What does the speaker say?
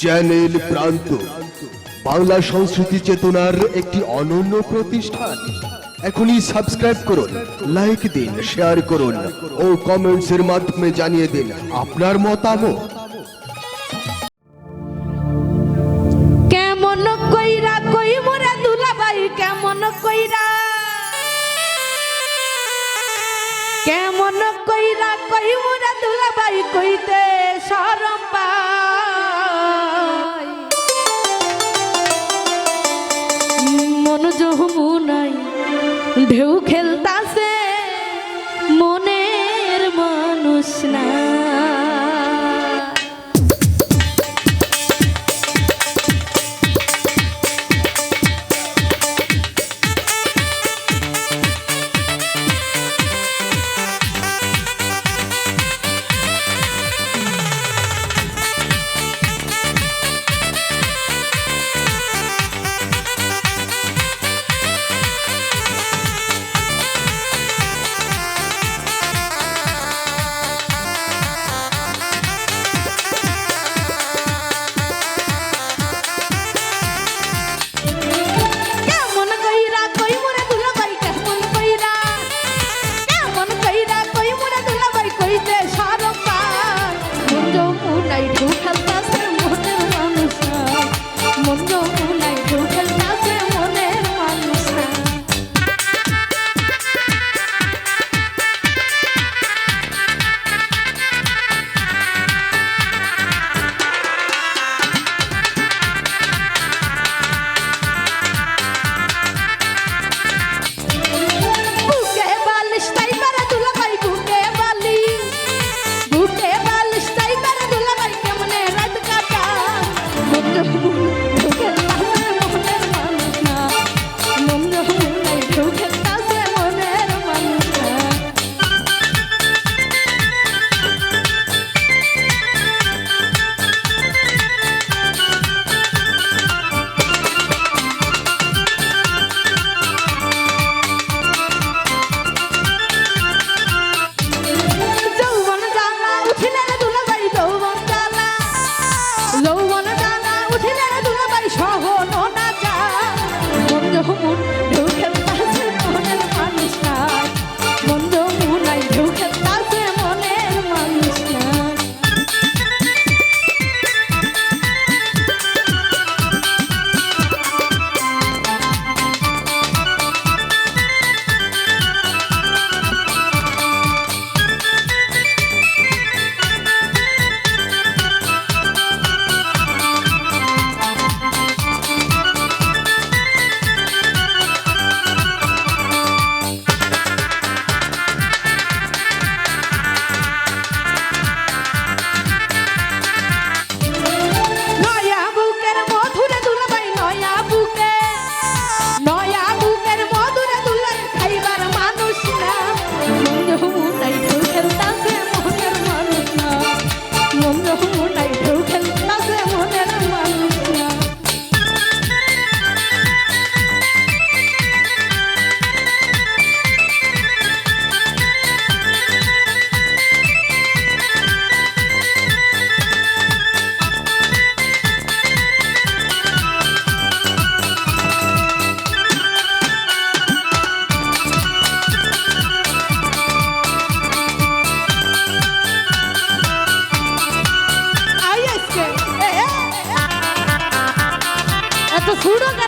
Channel প্রান্ত। বাংলা সংস্কৃতি চেতনার একটি অনন্য প্রতিষ্ঠান। এখনই সাবস্ক্রাইব করুন লাইক দিন শেয়ার করুন ও কমেন্টস এর মাধ্যমে জানিয়ে দিন আপনার মতামত। কেমন কইরা কই মোরা দুলা ভাই কেমন কইরা? কেমন কইরা কই মোরা দুলা ভাই কইতে শরম পা 돌아가